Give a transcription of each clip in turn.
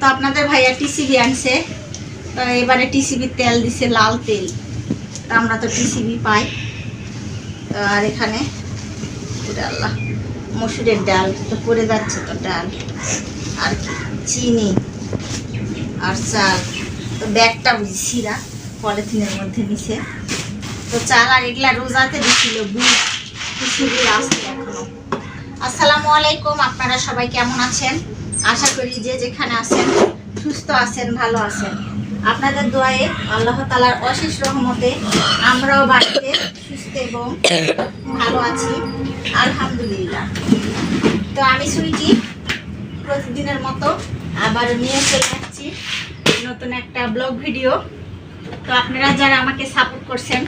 তো আপনাদের ভাইয়া টিসিবি আনছে। তো এবারে টিসিবির তেল দিছে, লাল তেল। তো আমরা তো টিসিবি পাই। আর এখানে আল্লাহ, মসুরের ডাল, তো পড়ে যাচ্ছে তো ডাল। আর কি, চিনি আর চাল। তো ব্যাগটা বুঝি সিরা পলিথিনের মধ্যে নিছে তো চাল আর এগুলা রোজাতে দিছিল বুট খিচুড়ি আসছে এখনও। আসসালামু আলাইকুম, আপনারা সবাই কেমন আছেন? আশা করি যে যেখানে আছেন, সুস্থ আছেন, ভালো আছেন। আপনাদের দোয়ায়ে আল্লাহ তালার অশেষ রহমতে আমরাও বাড়িতে সুস্থ এবং ভালো আছি। আলহামদুলিল্লাহ। তো আমি সুইটি প্রতিদিনের মতো আবার নিয়ে চলে যাচ্ছি নতুন একটা ব্লগ ভিডিও। তো আপনারা যারা আমাকে সাপোর্ট করছেন,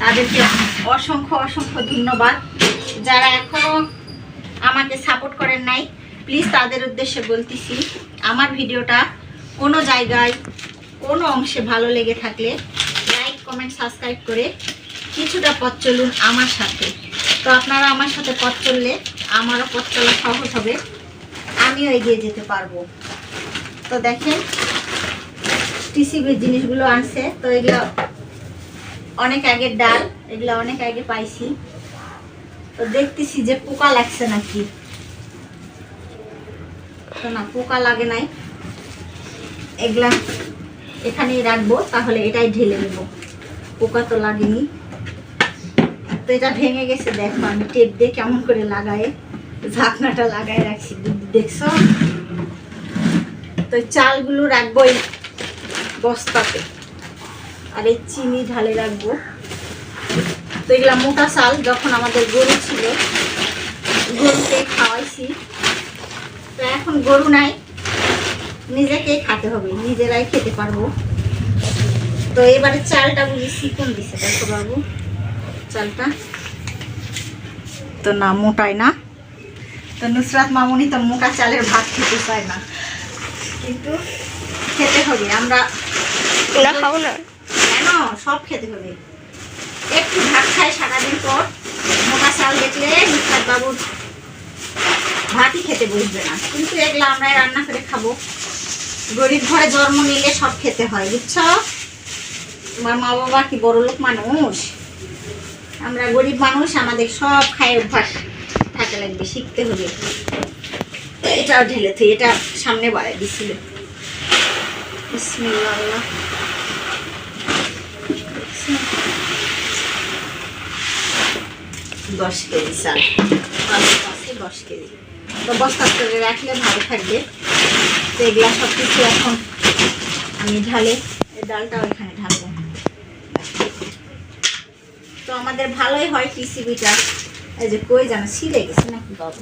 তাদেরকে অসংখ্য অসংখ্য ধন্যবাদ। যারা এখনও আমাকে সাপোর্ট করেন নাই প্লিজ তাদের উদ্দেশ্যে বলতেছি, আমার ভিডিওটা কোনো জায়গায়, কোনো অংশে ভালো লেগে থাকলে লাইক কমেন্ট সাবস্ক্রাইব করে কিছুটা পথ চলুন আমার সাথে। তো আপনারা আমার সাথে পথ চললে আমারও পথ চলা সহজ হবে, আমিও এগিয়ে যেতে পারব। তো দেখেন, টিসিবির জিনিসগুলো আনছে, তো এগুলো অনেক আগের ডাল, এগুলো অনেক আগে পাইছি। তো দেখতেছি যে পোকা লাগছে নাকি। না, পোকা লাগে নাই। এগুলা এখানেই রাখব, তাহলে এটাই ঢেলে নেব। পোকা তো লাগেনি। তো এটা ভেঙে গেছে, দেখো আমি টেপ দিয়ে কেমন করে লাগাই। ঝাঁকনাটা লাগাই রাখছি, দেখছ? তো চালগুলো রাখব এই বস্তাতে। আর এই চিনি ঢালে রাখব। তো এগুলা মোটা চাল, যখন আমাদের গরু ছিল গরুকে খাওয়াইছি। তো এখন গরু নাই নিজেকেই খেতে হবে নিজেরাই খেতে পারব। তো এবারে চালটা বুঝি চিকন দিছে দেখো বাবু চালটা। তো না মোটাই না। তো নুসরাত মামুনি তো মোটা চালের ভাত খেতে চায় না। কিন্তু খেতে হবে আমরা না। কেন? সব খেতে হবে। একটু ভাত খাই সারাদিন পর মোটা চাল দেখলে নুসরাত বাবুর ভাতই খেতে বসবে না। কিন্তু এগুলো আমরা রান্না করে খাব। গরিব ঘরে জন্ম নিলে সব খেতে হয়, বুঝছ? তোমার মা বাবা কি বড় লোক মানুষ? আমরা গরিব মানুষ, আমাদের সব খায় অভ্যাস থাকা লাগবে, শিখতে হবে। এটাও ঢেলে তুই এটা সামনে বাড়াই দিছিল। দশ কেজি চাল। দশ কেজি। তো বস্তা করে রাখলে ভালো থাকবে। তো এগুলা সব কিছু এখন আমি ঢালে ডালটাও এখানে ঢালবো। তো আমাদের ভালোই হয় টিসিবিটা এই যে কই জানো ছিঁড়ে গেছে নাকি বাবু?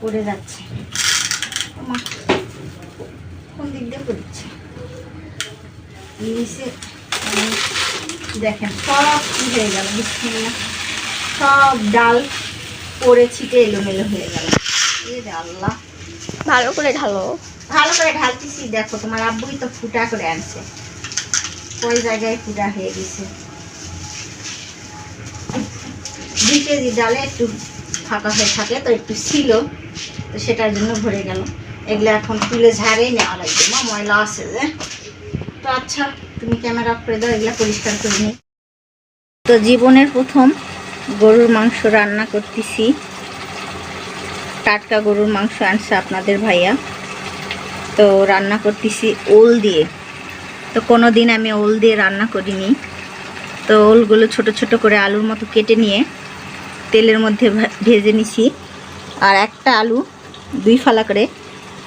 পড়ে যাচ্ছে। কোন দিক দিয়ে পড়ছে? দেখেন, সব কি হয়ে গেল সব ডাল পড়ে ছিটে এলোমেলো হয়ে গেল। আল্লাহ। ভালো করে ঢালো। ভালো করে ঢালতেছি দেখো তোমার আব্বুই তো ফুটা করে আনছে। ওই জায়গায় ফুটা হয়ে গেছে। দুই কেজি ডালে একটু ফাঁকা হয়ে থাকে তো একটু ছিল তো সেটার জন্য ভরে গেল। এগুলো এখন তুলে ঝাড়েই নেওয়া লাগবে মা ময়লা আছে যে। তো আচ্ছা তুমি ক্যামেরা অফ করে দাও এগুলো পরিষ্কার করে নিই। তো জীবনের প্রথম গরুর মাংস রান্না করতেছি। টাটকা গরুর মাংস আনছে আপনাদের ভাইয়া। তো রান্না করতেছি ওল দিয়ে। তো কোনো দিন আমি ওল দিয়ে রান্না করিনি। তো ওলগুলো ছোট ছোট করে আলুর মতো কেটে নিয়ে তেলের মধ্যে ভেজে নিছি। আর একটা আলু দুই ফালা করে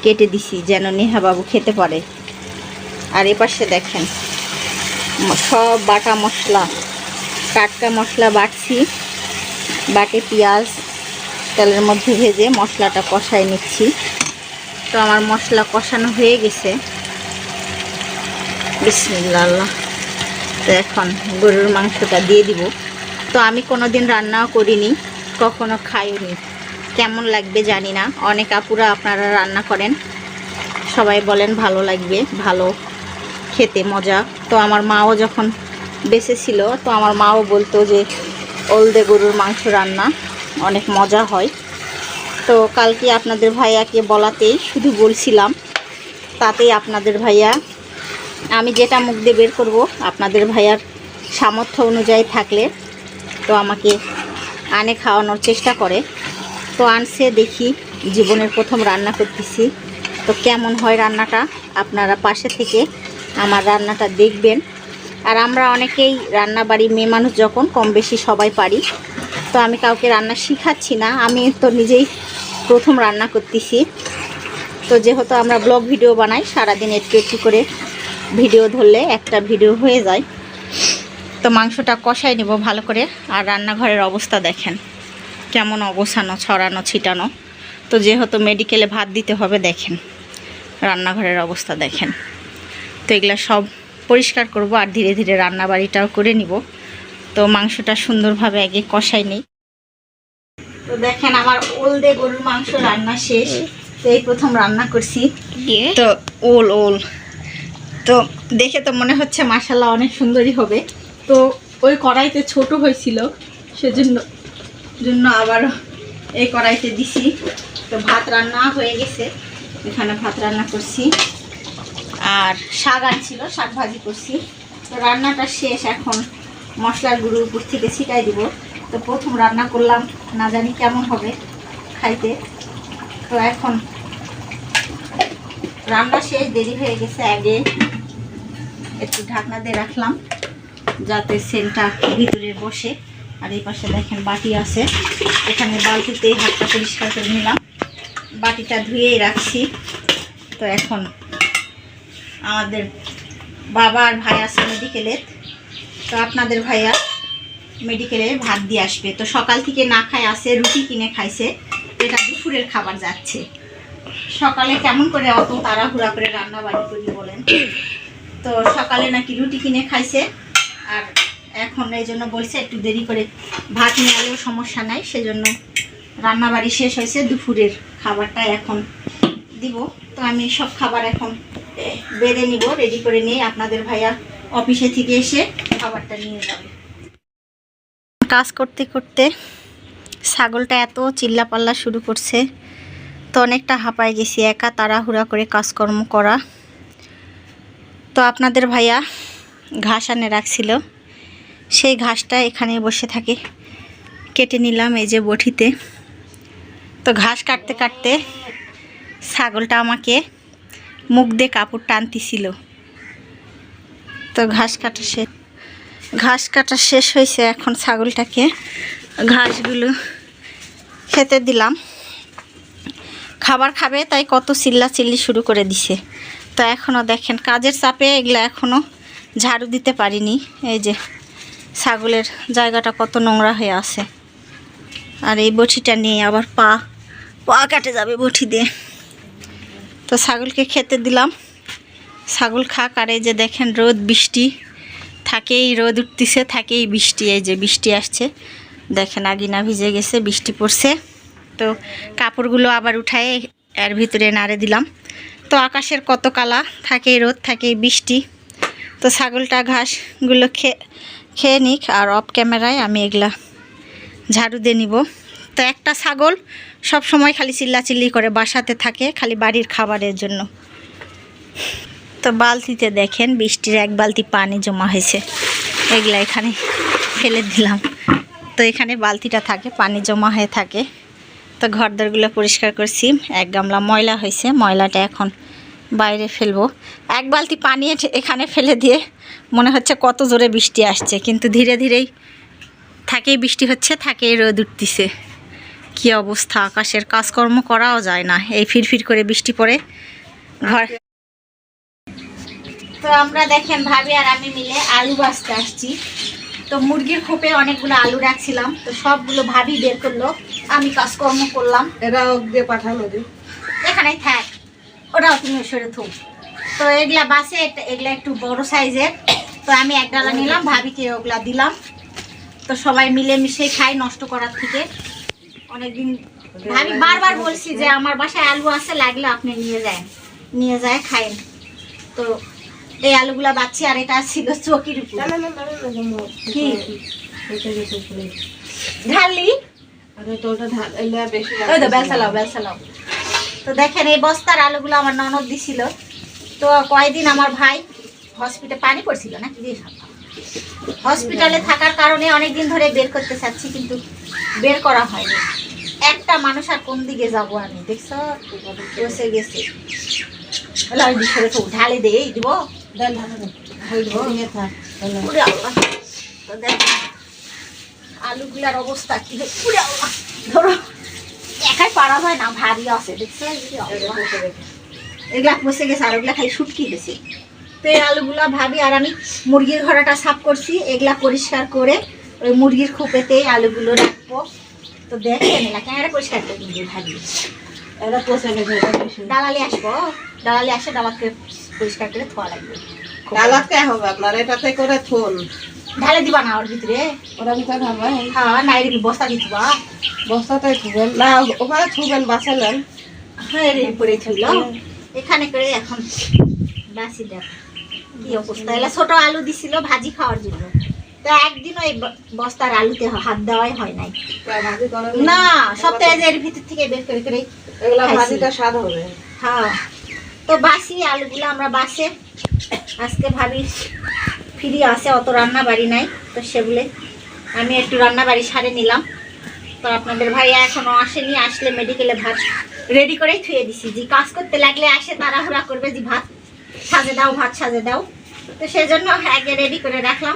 কেটে দিছি যেন নেহা বাবু খেতে পারে। আর এপাশে দেখেন সব বাটা মশলা। টাটকা মশলা বাটছি, বাটে পেঁয়াজ তেলের মধ্যে ভেজে মশলাটা কষাই নিচ্ছি। তো আমার মশলা কষানো হয়ে গেছে। বিসমিল্লা আল্লাহ তো এখন গরুর মাংসটা দিয়ে দিব। তো আমি কোনো দিন রান্নাও করিনি, কখনো খাইনি কেমন লাগবে জানি না। অনেক আপুরা আপনারা রান্না করেন। সবাই বলেন ভালো লাগবে, ভালো খেতে মজা। তো আমার মাও যখন বেঁচে ছিল, তো আমার মাও বলতো যে ওলদে গরুর মাংস রান্না। অনেক মজা হয়। তো কালকে আপনাদের ভাইয়াকে বলাতেই শুধু বলছিলাম, তাতেই আপনাদের ভাইয়া, আমি যেটা মুখ দিয়ে বের করব, আপনাদের ভাইয়ার সামর্থ্য অনুযায়ী থাকলে তো আমাকে আনে খাওয়ানোর চেষ্টা করে। তো আনছে, দেখি জীবনের প্রথম রান্না করতেছি। তো কেমন হয় রান্নাটা, আপনারা পাশে থেকে আমার রান্নাটা দেখবেন। আর আমরা অনেকেই রান্না বাড়ি মেয়ে মানুষ যখন কম বেশি সবাই পারি। তো আমি কাউকে রান্না শিখাচ্ছি না, আমি তো নিজেই প্রথম রান্না করতেছি। তো যেহেতু আমরা ব্লগ ভিডিও বানাই, সারাদিন একটু একটু করে ভিডিও ধরলে একটা ভিডিও হয়ে যায়। তো মাংসটা কষাই নেব ভালো করে, আর রান্নাঘরের অবস্থা দেখেন, কেমন অবসানো, ছড়ানো, ছিটানো। তো যেহেতু মেডিকেলে ভাত দিতে হবে, দেখেন, রান্নাঘরের অবস্থা দেখেন। তো এগুলো সব পরিষ্কার করব, আর ধীরে ধীরে রান্না বাড়িটাও করে নিব। তো মাংসটা সুন্দরভাবে আগে কষাই নেই। তো দেখেন আমার ওলদে গরুর মাংস রান্না শেষ। তো এই প্রথম রান্না করছি। তো ওল ওল। তো দেখে তো মনে হচ্ছে মাসাল্লাহ অনেক সুন্দরই হবে। তো ওই কড়াইতে ছোট হয়েছিল সেজন্য জন্য আবার এই কড়াইতে দিছি। তো ভাত রান্না হয়ে গেছে। এখানে ভাত রান্না করছি। আর শাক আনছিল শাক ভাজি করছি। তো রান্নাটা শেষ এখন। মশলার গুঁড়ো উপর থেকে ছিটাই দিব। তো প্রথম রান্না করলাম, না জানি কেমন হবে খাইতে। তো এখন রান্না শেষ, দেরি হয়ে গেছে আগে। একটু ঢাকনা দিয়ে রাখলাম, যাতে সেলটা ভিতরে বসে। আর এই পাশে দেখেন বাটি আছে। এখানে বালতিতে হাতটা পরিষ্কার করে নিলাম। বাটিটা ধুয়েই রাখছি। তো এখন আমাদের বাবা আর ভাই আছে মেডিকেলে তো আপনাদের ভাইয়া মেডিকেলে ভাত দিয়ে আসবে। তো সকাল থেকে না খায় আসে রুটি কিনে খাইছে। এটা দুপুরের খাবার যাচ্ছে। সকালে কেমন করে অত তাড়াহুড়া করে রান্না বাড়ি করি বলেন? তো সকালে নাকি রুটি কিনে খাইছে। আর এখন এই জন্য বলছে, একটু দেরি করে ভাত নিয়ে সমস্যা নাই, সেজন্য রান্না বাড়ি শেষ হয়েছে, দুপুরের খাবারটা এখন দিব। তো আমি সব খাবার এখন বেড়ে নিব রেডি করে নিয়ে আপনাদের ভাইয়া অফিসে থেকে এসে খাবারটা নিয়ে যাবে। কাজ করতে করতে ছাগলটা এত চিল্লাপাল্লা শুরু করছে, তো অনেকটা হাঁপায় গেছি, একা তাড়াহুড়া করে কাজকর্ম করা। তো আপনাদের ভাইয়া ঘাস আনে রাখছিল, সেই ঘাসটা এখানে বসে থাকে। কেটে নিলাম এই যে বটিতে। তো ঘাস কাটতে কাটতে ছাগলটা আমাকে মুখ দিয়ে কাপড় টানতেছিল। তো ঘাস কাটা শেষ ঘাস কাটা শেষ হয়েছে এখন ছাগলটাকে। ঘাসগুলো খেতে দিলাম। খাবার খাবে, তাই কত চিল্লা চিল্লি শুরু করে দিছে। তো এখনও দেখেন, কাজের চাপে এগুলো এখনও ঝাড়ু দিতে পারিনি। এই যে ছাগলের জায়গাটা কত নোংরা হয়ে আছে। আর এই বটিটা নিয়ে আবার পা পা কাটে যাবে বটি দিয়ে। তো ছাগলকে খেতে দিলাম। ছাগল খাক, আর এই যে দেখেন রোদ, বৃষ্টি। থাকেই রোদ উঠতেছে, থাকেই বৃষ্টি, এই যে বৃষ্টি আসছে। দেখেন আগিনা ভিজে গেছে, বৃষ্টি পড়ছে। তো কাপড়গুলো আবার উঠায় এর ভিতরে নাড়ে দিলাম। তো আকাশের কত কালা, থাকেই রোদ, থাকেই বৃষ্টি। তো ছাগলটা ঘাসগুলো খেয়ে খেয়ে নিক, আর অফ ক্যামেরায় আমি এগুলা ঝাড়ু দিয়ে নিব। তো একটা ছাগল সব সময় খালি চিল্লাচিল্লি করে বাসাতে থাকে, খালি বাড়ির খাবারের জন্য। তো বালতিতে দেখেন, বৃষ্টির এক বালতি পানি জমা হয়েছে। এগুলা এখানে ফেলে দিলাম। তো এখানে বালতিটা থাকে, পানি জমা হয়ে থাকে। তো ঘরদরগুলো পরিষ্কার করছি। এক গামলা ময়লা হয়েছে, ময়লাটা এখন বাইরে ফেলব। এক বালতি পানি এখানে ফেলে দিয়ে মনে হচ্ছে কত জোরে বৃষ্টি আসছে, কিন্তু ধীরে ধীরেই থাকেই বৃষ্টি হচ্ছে থাকেই রোদ উঠতিছে। কী অবস্থা, আকাশের কাজকর্ম করাও যায় না। এই ফিরফির করে বৃষ্টি পড়ে। ঘর তো আমরা দেখেন ভাবি আর আমি মিলে আলু বাছতে আসছি। তো মুরগির খোপে অনেকগুলো আলু রাখছিলাম তো সবগুলো ভাবি বের করল। আমি কাজকর্ম করলাম। এরা দিয়ে পাঠানো দিন এখানেই থাক ওটাও তুমি সরে থুক। তো এগুলা বাসে এগুলা একটু বড় সাইজের। তো আমি এক ডালা নিলাম ভাবিকে ওগুলা দিলাম। তো সবাই মিলে মিশে খাই নষ্ট করার থেকে। অনেকদিন ভাবি বারবার বলছি যে আমার বাসায় আলু আছে লাগলে আপনি নিয়ে যায় নিয়ে যায় খাইন তো এই আলুগুলা বাচ্ছি আর এটা ছিল চকির উপর না না না না না, না, না, কি? ঢালি? তো দেখেন এই বস্তার আলুগুলো আমার ননদ দিছিল। তো কয়দিন আমার ভাই হসপিটাল পানি পড়ছিল না হসপিটালে থাকার কারণে অনেক দিন ধরে বের করতে চাচ্ছি কিন্তু বের করা হয়নি। একটা মানুষ আর কোন দিকে যাব আমি? দেখছ? বসে গেছে। ঢালে দে এই দিব? আলুগুলার অবস্থা কি ধরো একাই পারা যায় না ভারী আছে। এগুলা বসে গেছে আর ওগুলা খালি শুটকি গেছে তো এই আলুগুলা ভাবি আর আমি মুরগির ঘোড়াটা সাফ করছি এগুলা পরিষ্কার করে ওই মুরগির খোপেতে আলুগুলো রাখব। তো দেখেন এলা কেন পরিষ্কার করে ভাবি। এটা আসব দালালি আসে দালাকে পরিষ্কার করে থোয়া লাগবে। কে হবে আপনার এটাতে করে থুন ঢালে দিবা না ওর ভিতরে? ওরা ভিতরে ঢালবেন হ্যাঁ নাইরে বস্তা দিতবা বস্তাতে থুবেন না ওখানে থুবেন বাঁচালেন। হ্যাঁ রে পরে থইল এখানে করে এখন বাসি দেখ কি অবস্থা? এলা ছোট আলু দিছিল ভাজি খাওয়ার জন্য। তো একদিনও এই বস্তার আলুতে হাত দেওয়াই হয় নাই। না সপ্তাহে এর ভিতর থেকে বের করে করে এগুলা। ভাজিটা স্বাদ হবে। হ্যাঁ। তো বাসি আলুগুলো আমরা বাসে আজকে ভাবি ফ্রি আসে অত রান্না বাড়ি নাই, তো সেগুলো আমি একটু রান্না বাড়ি সারে নিলাম। তো আপনাদের ভাইয়া এখনও আসেনি, আসলে মেডিকেলে ভাত রেডি করেই থুয়ে দিছি। যে কাজ করতে লাগলে আসে, তাড়াহুড়া করবে, যে ভাত সাজে দাও, ভাত সাজে দাও। তো সেজন্য আগে রেডি করে রাখলাম,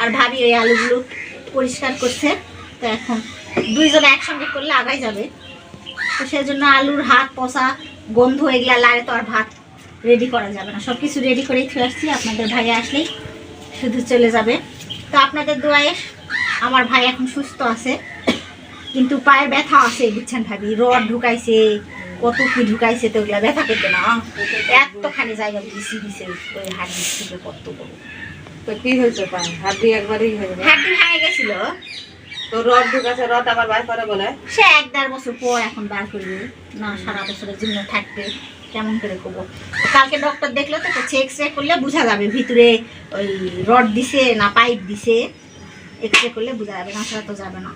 আর ভাবি ওই আলুগুলো পরিষ্কার করছে। তো এখন দুইজনে একসঙ্গে করলে আগাই যাবে। তো সেজন্য আলুর হাত, পচা গন্ধ এগুলা লারে তো আর ভাত রেডি করা যাবে না। সব কিছু রেডি করেই চলে আসছি আপনাদের ভাই আসলেই শুধু চলে যাবে। তো আপনাদের দোয়ায় আমার ভাই এখন সুস্থ আছে কিন্তু পায়ের ব্যথা আছে বুঝছেন ভাবি? রড ঢুকাইছে কত কি ঢুকাইছে তো ওগুলা ব্যথা করবে না। এতখানি জায়গা দিছি দিছে ওই হাত থেকে কত বড়। তো কি হয়েছে পায়? দিয়ে একবারই হয়ে হাড্ডি ভেঙে গেছিল। তো ঢুকাছে রড আবার বাইর করে সে এক দেড় বছর এখন বার করবে। না, সারা বছরের জন্য থাকবে। কেমন করে কালকে ডক্টর দেখল তো এক্স রে করলে বোঝা যাবে ভিতরে ওই রড না পাইপ এক্স রে করলে বোঝা যাবে, না তো যাবে না।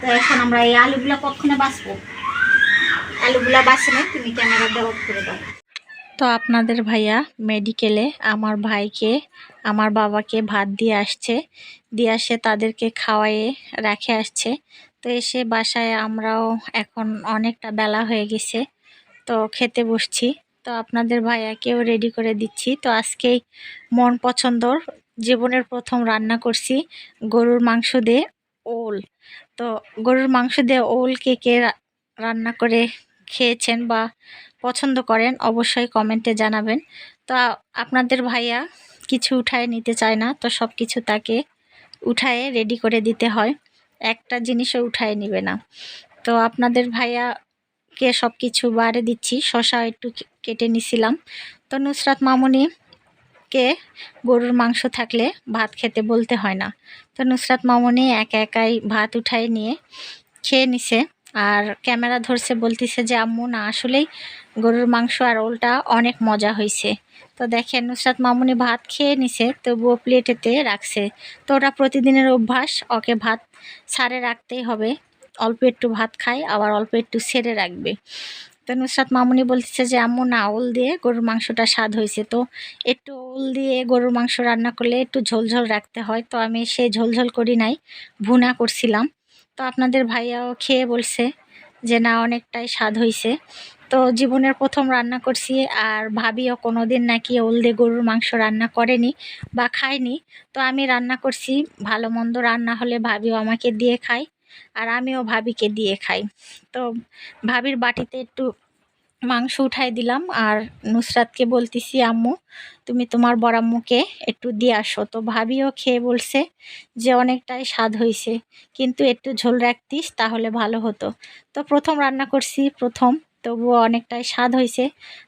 তো এখন আমরা এই আলুগুলা কখনো বাঁচবো? আলুগুলা বাঁচে তুমি ক্যামেরা দেওয়া করে দাও। তো আপনাদের ভাইয়া মেডিকেলে আমার ভাইকে, আমার বাবাকে ভাত দিয়ে আসছে। দিয়ে আসে তাদেরকে খাওয়ায়ে রেখে আসছে। তো এসে বাসায় আমরাও এখন অনেকটা বেলা হয়ে গেছে। তো খেতে বসছি। তো আপনাদের ভাইয়াকেও রেডি করে দিচ্ছি। তো আজকেই মন পছন্দর জীবনের প্রথম রান্না করছি গরুর মাংস দিয়ে ওল। তো গরুর মাংস দিয়ে ওল কে কে রান্না করে খেয়েছেন বা পছন্দ করেন, অবশ্যই কমেন্টে জানাবেন। তো আপনাদের ভাইয়া কিছু উঠায় নিতে চায় না, তো সব কিছু তাকে উঠায়ে রেডি করে দিতে হয়। একটা জিনিসও উঠায় নিবে না। তো আপনাদের ভাইয়াকে সব কিছু বারে দিচ্ছি, শশা একটু কেটে নিছিলাম। তো নুসরাত মামুনিকে গরুর মাংস থাকলে ভাত খেতে বলতে হয় না। তো নুসরাত মামুনি একা একাই ভাত উঠায় নিয়ে খেয়ে নিছে। আর ক্যামেরা ধরছে, বলতিছে যে, আম্মু, না, আসলেই গরুর মাংস আর ওলটা অনেক মজা হয়েছে তো দেখেন, নুসরাত মামুনি ভাত খেয়ে নিছে, তবুও প্লেটেতে রাখছে। তো ওটা প্রতিদিনের অভ্যাস, ওকে ভাত সারে রাখতেই হবে। অল্প একটু ভাত খায়, আবার অল্প একটু সেরে রাখবে। তো নুসরাত মামুনি বলতেছে যে, আম্মু, না, ওল দিয়ে গরুর মাংসটা স্বাদ হয়েছে তো একটু ওল দিয়ে গরুর মাংস রান্না করলে একটু ঝোলঝোল রাখতে হয়। তো আমি সেই ঝোলঝোল করি নাই, ভুনা করছিলাম। তো আপনাদের ভাইয়াও খেয়ে বলছে যে, না, অনেকটাই স্বাদ হয়েছে তো জীবনের প্রথম রান্না করছি আর ভাবিও কোনো দিন নাকি ওলদে গরুর মাংস রান্না করেনি বা খায়নি। তো আমি রান্না করছি, ভালো মন্দ রান্না হলে ভাবিও আমাকে দিয়ে খায় আর আমিও ভাবিকে দিয়ে খাই। তো ভাবির বাটিতে একটু মাংস উঠাই দিলাম। আর নুসরাতকে বলতেছি, আম্মু, তুমি তোমার বড়াম্মুকে একটু দিয়ে আসো। তো ভাবিও খেয়ে বলছে যে, অনেকটাই স্বাদ হয়েছে। কিন্তু একটু ঝোল রাখতিস, তাহলে ভালো হতো। তো প্রথম রান্না করছি, প্রথম। তবুও অনেকটাই স্বাদ হয়েছে।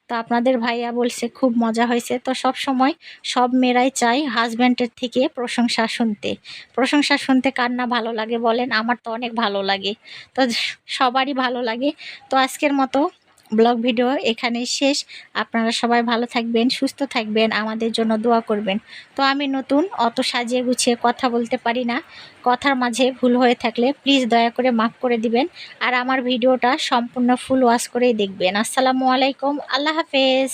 তো আপনাদের ভাইয়া বলছে, খুব মজা হয়েছে। তো সব সময় সব মেয়েরাই চায় হাজব্যান্ডের থেকে প্রশংসা শুনতে। প্রশংসা শুনতে কার না ভালো লাগে বলেন? আমার তো অনেক ভালো লাগে। তো সবারই ভালো লাগে। তো আজকের মতো ব্লগ ভিডিও এখানে শেষ। আপনারা সবাই ভালো থাকবেন, সুস্থ থাকবেন, আমাদের জন্য দোয়া করবেন। তো আমি নতুন, অত সাজিয়ে গুছিয়ে কথা বলতে পারি না। কথার মাঝে ভুল হয়ে থাকলে প্লিজ দয়া করে মাফ করে দিবেন। আর আমার ভিডিওটা সম্পূর্ণ ফুল ওয়াশ করেই দেখবেন। আসসালামু আলাইকুম, আল্লাহ হাফেজ।